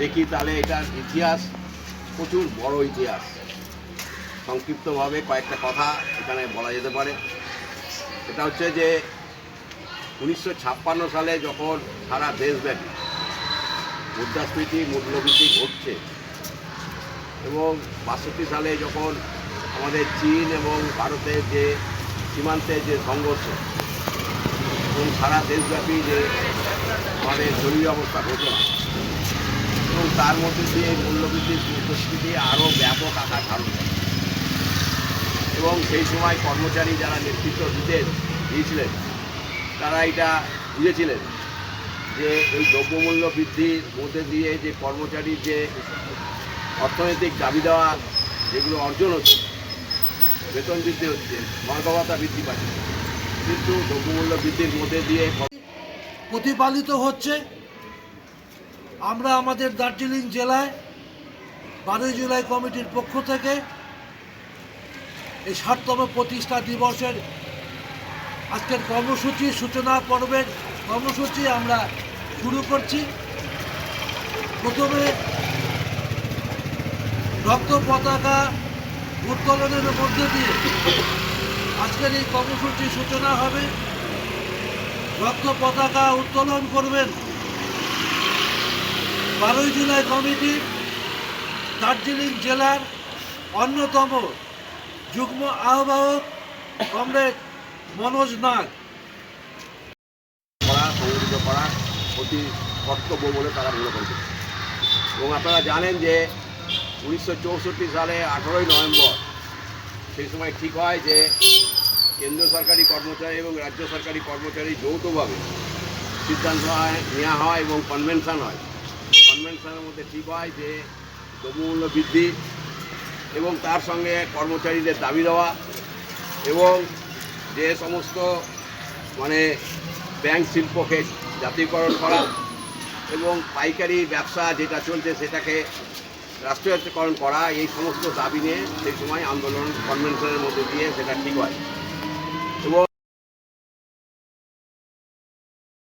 দেখি তাহলে এটার ইতিহাস, প্রচুর বড় ইতিহাস। সংক্ষিপ্তভাবে কয়েকটা কথা এখানে বলা যেতে পারে। এটা হচ্ছে যে উনিশশো ছাপ্পান্ন সালে যখন সারা দেশব্যাপী মুদ্রাস্ফীতি, মূল্যবৃদ্ধি ঘটছে এবং বাষট্টি সালে যখন আমাদের চীন এবং ভারতের যে সীমান্তে যে সংঘর্ষ এবং সারা দেশব্যাপী যে আমাদের জরুরি অবস্থা ঘোষণা এবং তার মধ্যে দিয়ে মূল্যবৃদ্ধির মুদ্রাস্ফীতি আরও ব্যাপক আকার ধারণ করে। এবং সেই সময় কর্মচারী যারা নেতৃত্ব দিতেন, দিয়েছিলেন, তারা এটা বুঝেছিলেন যে এই দ্রব্যমূল্য বৃদ্ধির মধ্যে দিয়ে যে কর্মচারীর যে অর্থনৈতিক দাবি দেওয়া যেগুলো অর্জন হচ্ছে, বেতন বৃদ্ধি হচ্ছে মর্যাদা বৃদ্ধি পাচ্ছে। কিন্তু দ্রব্যমূল্য বৃদ্ধির মধ্যে দিয়ে প্রতিপালিত হচ্ছে, আমরা আমাদের দার্জিলিং জেলায় বারোই জুলাই কমিটির পক্ষ থেকে এই ষাটতম প্রতিষ্ঠা দিবসের আজকের কর্মসূচির সূচনা পর্বের কর্মসূচি আমরা শুরু করছি। প্রথমে রক্ত পতাকা উত্তোলনের মধ্যে দিয়ে আজকের এই কর্মসূচির সূচনা হবে। রক্ত পতাকা উত্তোলন করবেন বারোই জুলাই কমিটি, দার্জিলিং জেলার অন্যতম যুগ্ম আহ্বায়ক কমরেড মনোজ নাগ। করা অতি কর্তব্য বলে তারা মনে করছে এবং আপনারা জানেন যে উনিশশো চৌষট্টি সালে আঠেরোই নভেম্বর, সেই সময় ঠিক হয় যে কেন্দ্র সরকারি কর্মচারী এবং রাজ্য সরকারি কর্মচারী যৌথভাবে সিদ্ধান্ত হয়, নেওয়া হয় এবং কনভেনশন হয়। কনভেনশনের মধ্যে ঠিক হয় যে দ্রব্যমূল্য বৃদ্ধি এবং তার সঙ্গে কর্মচারীদের দাবি দেওয়া এবং যে সমস্ত মানে ব্যাংক শিল্পকে জাতীয়করণ করা এবং পাইকারি ব্যবসা যেটা চলছে সেটাকে রাষ্ট্রীয়করণ করা এই সমস্ত দাবি নিয়ে সেই সময় আন্দোলন কনভেনশনের মধ্যে দিয়ে সেটা ঠিক হয়।